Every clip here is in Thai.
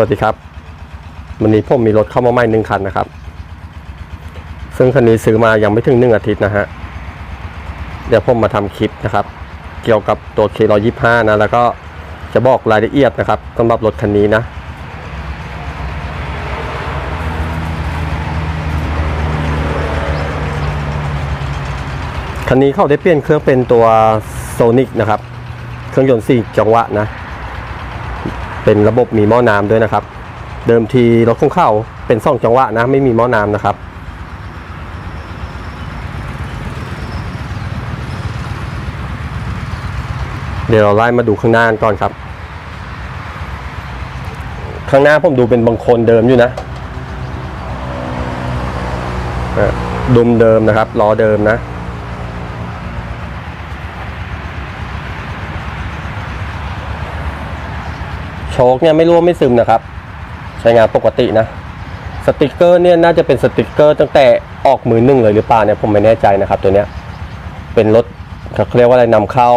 วัสดีครับ วันนี้ผมมีรถเข้ามาใหม่หนึ่งคันนะครับ ซึ่งคันนี้ซื้อมายังไม่ถึงหนึ่งอาทิตย์นะฮะ เดี๋ยวผมมาทำคลิปนะครับ เกี่ยวกับตัว K125 นะ แล้วก็จะบอกรายละเอียดนะครับสำหรับรถคันนี้นะ คันนี้เขาได้เปลี่ยนเครื่องเป็นตัวโซนิกนะครับ เครื่องยนต์4จังหวะนะ เป็นระบบมีหม้อน้ำด้วยนะครับ เดิมทีรถของเข้าเป็นสองจังหวะนะไม่มีหม้อน้ำนะครับ เดี๋ยวเราไล่มาดูข้างหน้ากันก่อนครับ ข้างหน้าผมดูเป็นบางคนเดิมอยู่นะดุมเดิมนะครับล้อเดิมนะ ชคเนี่ยไม่รั่วไม่ซึมนะครับ ใช้งานปกตินะ สติกเกอร์เนี่ยน่าจะเป็นสติกเกอร์ตั้งแต่ออกมือหนึ่งเลยหรือเปล่าเนี่ยผมไม่แน่ใจนะครับตัวเนี้ยเป็นรถเขาเรียกว่าอะไรนำเข้า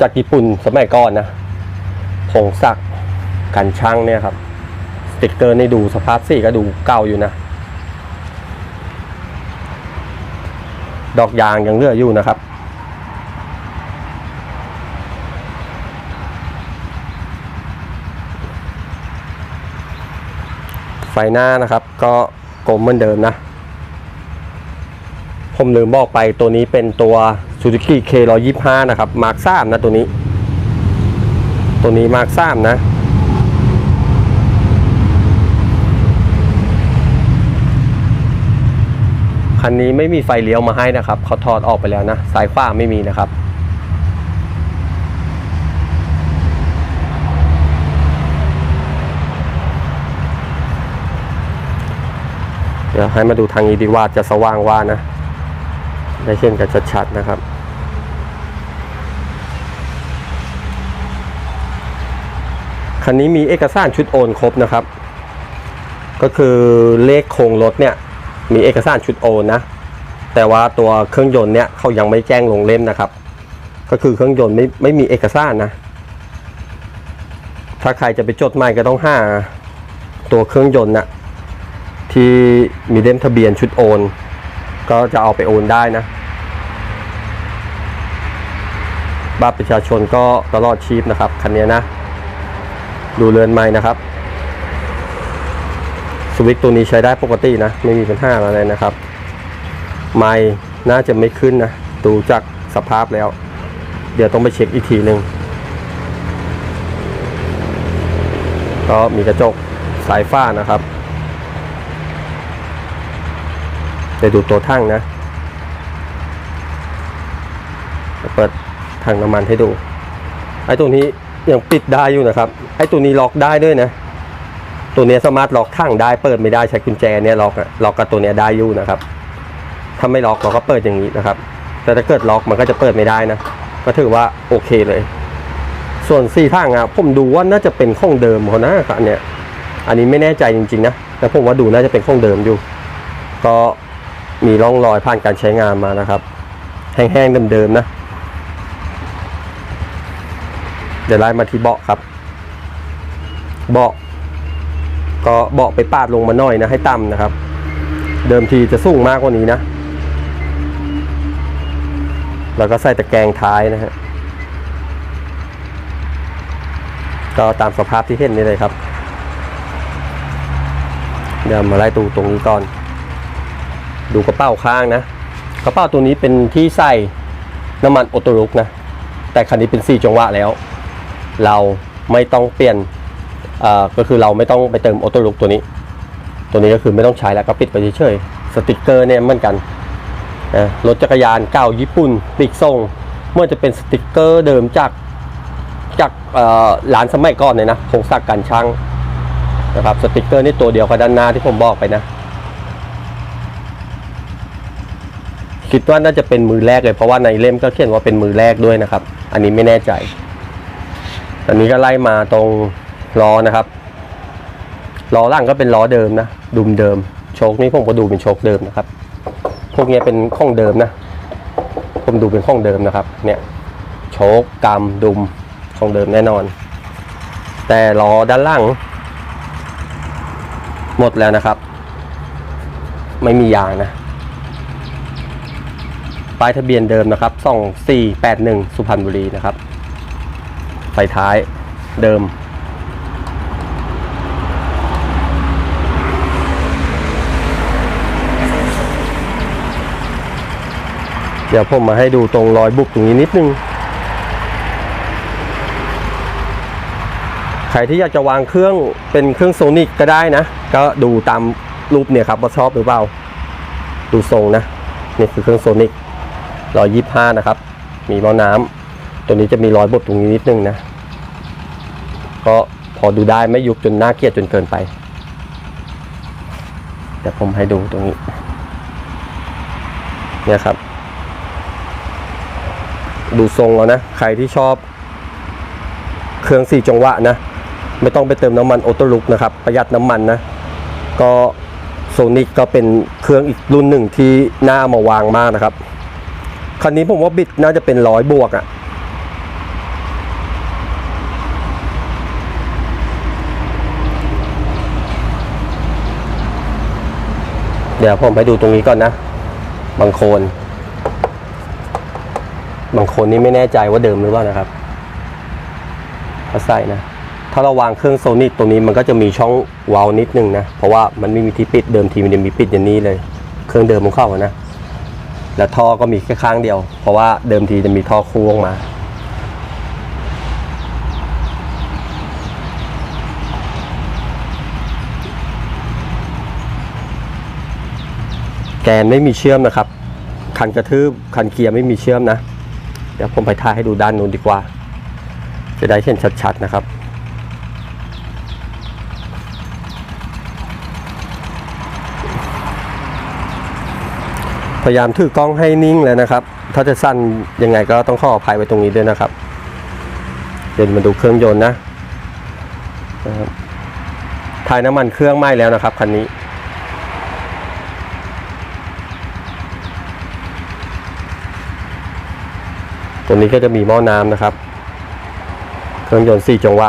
จากญี่ปุ่นสมัยก่อนนะผงสักกันช่างเนี่ยครับสติกเกอร์นี่ดูสภาพสีก็ดูเก่าอยู่นะ ดอกยางยังเลืออยู่นะครับ ฟหน้านะครับ ก็กลมเหมือนเดิมนะ ผมลืมบอกไปตัวนี้เป็นตัว Suzuki K125 นะครับ Mark 3นะตัวนี้ ตัวนี้ Mark 3นะคันนี้ไม่มีไฟเลี้ยวมาให้นะครับเขาถอดออกไปแล้วนะสายขวาไม่มีนะครับ ดี๋ยวให้มาดูทางนี้ดีว่าจะสว่างว่านะ ได้เช่นกันชัดๆนะครับคันนี้มีเอกสารชุดโอนครบนะครับ ก็คือเลขโครงรถเนี่ยมีเอกสารชุดโอนนะ แต่ว่าตัวเครื่องยนต์เนี่ยเขายังไม่แจ้งลงเล่มนะครับ ก็คือเครื่องยนต์ไม่ไม่มีเอกสารนะ ถ้าใครจะไปจดใหม่ก็ต้องหาตัวเครื่องยนต์น่ะ ที่มีเล่มทะเบียนชุดโอน ก็จะเอาไปโอนได้นะบัตรประชาชนก็ตลอดชีพนะครับคันนี้นะ ดูเรือนไม้นะครับ สวิตตัวนี้ใช้ได้ปกตินะ ไม่มีปัญหาอะไรนะครับ ไม้น่าจะไม่ขึ้นนะ ดูจากสภาพแล้ว เดี๋ยวต้องไปเช็คอีกทีหนึ่งก็มีกระจกสายฟ้านะครับ เดี๋ยวดูตัวทั้งนะเปิดถังน้ำมันให้ดู ไอ้ตัวนี้ยังปิดได้อยู่นะครับ ไอ้ตัวนี้ล็อกได้ด้วยนะ ตัวนี้สามารถล็อกทั้งได้เปิดไม่ได้ใช้กุญแจเนี่ยล็อกอะล็อกกับตัวนี้ได้อยู่นะครับ ถ้าไม่ล็อกเราก็เปิดอย่างนี้นะครับ แต่ถ้าเกิดล็อกมันก็จะเปิดไม่ได้นะ ก็ถือว่าโอเคเลย ส่วนสี่ทางอะผมดูว่าน่าจะเป็นข้องเดิมเขานะครับอันเนี้ยอันนี้ไม่แน่ใจจริงๆนะ แต่ผมว่าดูน่าจะเป็นข้องเดิมอยู่ ก็ มีร่องรอยผ่านการใช้งานมานะครับ แห้งๆเดิมๆนะ เดี๋ยวไล่มาที่เบาะครับ เบาะก็เบาะไปปาดลงมาหน่อยนะให้ต่ำนะครับ เดิมทีจะสูงมากกว่านี้นะแล้วก็ใส่ตะแกรงท้ายนะฮะก็ตามสภาพที่เห็นนี่เลยครับ เดี๋ยวมาไล่ดูตรงนี้ก่อน ดูกระเป๋าข้างนะ กระเป๋าตัวนี้เป็นที่ใส่น้ำมันโอโตรุกนะ แต่คันนี้เป็น4จังหวะแล้ว เราไม่ต้องเปลี่ยนก็คือเราไม่ต้องไปเติมโอโตรุกตัวนี้ ตัวนี้ก็คือไม่ต้องใช้แล้วก็ปิดไปเฉยๆสติกเกอร์เนี่ยเหมือนกันนะรถจักรยานเก่าญี่ปุ่นปีกส่งเมื่อจะเป็นสติกเกอร์เดิมจากจากเอ่อร้านสมัยก่อนเลยนะโครงสร้างการช่างนะครับสติกเกอร์นี่ตัวเดียวกับด้านหน้าที่ผมบอกไปนะ คิดว่าน่าจะเป็นมือแรกเลยเพราะว่าในเล่มก็เขียนว่าเป็นมือแรกด้วยนะครับ อันนี้ไม่แน่ใจ อันนี้ก็ไล่มาตรงล้อนะครับล้อล่างก็เป็นล้อเดิมนะดุมเดิม โชคนี่ผมก็ดูเป็นโชคเดิมนะครับ พวกนี้เป็นข้องเดิมนะผมดูเป็นข้องเดิมนะครับ เนี่ยโชคกำดุมของเดิมแน่นอน แต่ล้อด้านล่าง หมดแล้วนะครับ ไม่มียางนะ ป้ายทะเบียนเดิมนะครับ 2481 สุพรรณบุรีนะครับ ไฟท้ายเดิม เดี๋ยวผมมาให้ดูตรงรอยบุบตรงนี้นิดนึง ใครที่อยากจะวางเครื่องเป็นเครื่องโซนิกก็ได้นะ ก็ดูตามรูปเนี่ยครับว่าชอบหรือเปล่า ดูทรงนะ นี่คือเครื่องโซนิก ร้อยยี่ห้านะครับ มีหม้อน้ำตัวนี้จะมีรอยบดตรงนี้นิดนึงนะ ก็พอดูได้ไม่ยุบจนน่าเกลียดจนเกินไปเดี๋ยวผมให้ดูตรงนี้ เนี่ยครับ ดูทรงแล้วนะ ใครที่ชอบ เครื่องสี่จังหวะนะ ไม่ต้องไปเติมน้ำมันออโต้ลุกนะครับ ประหยัดน้ำมันนะ ก็โซนิกก็เป็นเครื่องอีกรุ่นหนึ่งที่น่ามาวางมากนะครับ คันนี้ผมว่าบิดน่าจะเป็นร้อยบวกอะ่ะเดี๋ยวผมไปดูตรงนี้ก่อนนะ บางโคน บางโคนนี่ไม่แน่ใจว่าเดิมหรือเปล่านะครับเขาใส่นะ ถ้าเราวางเครื่องโซนิกตรงนี้มันก็จะมีช่องวาล์วนิดนึงนะ เพราะว่ามันไม่มีที่ปิดเดิมทีมันจะมีปิดอย่างนี้เลย เครื่องเดิมของเขาอะนะ แล้วท่อก็มีแค่ข้างเดียว เพราะว่าเดิมทีจะมีท่อคู่ออกมา แกนไม่มีเชื่อมนะครับ คันกระทืบคันเกียร์ไม่มีเชื่อมนะ เดี๋ยวผมไปถ่ายให้ดูด้านนู้นดีกว่า จะได้เห็นชัดๆนะครับ ยายามถือกล้องให้นิ่งเลยนะครับ ถ้าจะสั้นยังไงก็ต้องขออภัยไว้ตรงนี้ด้วยนะครับ เดี๋ยวมาดูเครื่องยนต์นะนะครับถ่ายน้ำมันเครื่องไหม้แล้วนะครับคันนี้ตัวนี้ก็จะมีหม้อน้ำนะครับ เครื่องยนต์4จังหวะ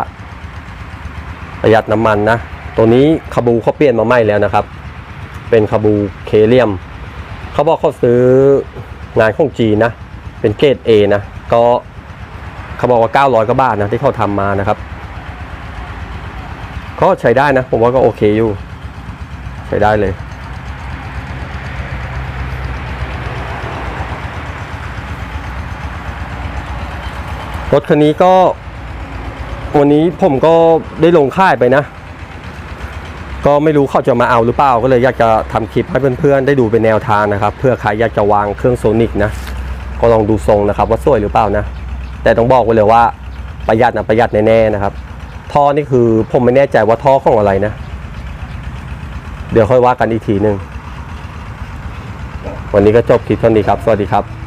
ประหยัดน้ำมันนะ ตัวนี้คาบูเขาเปลี่ยนมาใหม่แล้วนะครับ เป็นคาบูเคเลียม เขาบอกเขาซื้องานของจีนนะ เป็นเกรด A นะ ก็เขาบอกว่า 900กว่าบาทนะที่เขาทำมานะครับ ก็ใช้ได้นะ ผมว่าก็โอเคอยู่ ใช้ได้เลย รถคันนี้ก็ วันนี้ผมก็ได้ลงค่ายไปนะ ก็ไม่รู้เขาจะมาเอาหรือเปล่าก็เลยอยากจะทำคลิปให้เพื่อนๆได้ดูเป็นแนวทางนะครับ เพื่อใครอยากจะวางเครื่องโซนิกนะก็ลองดูทรงนะครับว่าสวยหรือเปล่านะ แต่ต้องบอกไว้เลยว่าประหยัดนะประหยัดแน่ๆนะครับ ท่อนี่คือผมไม่แน่ใจว่าท่อของอะไรนะ เดี๋ยวค่อยว่ากันอีกทีหนึ่งวันนี้ก็จบคลิปเท่านี้ครับ สวัสดีครับ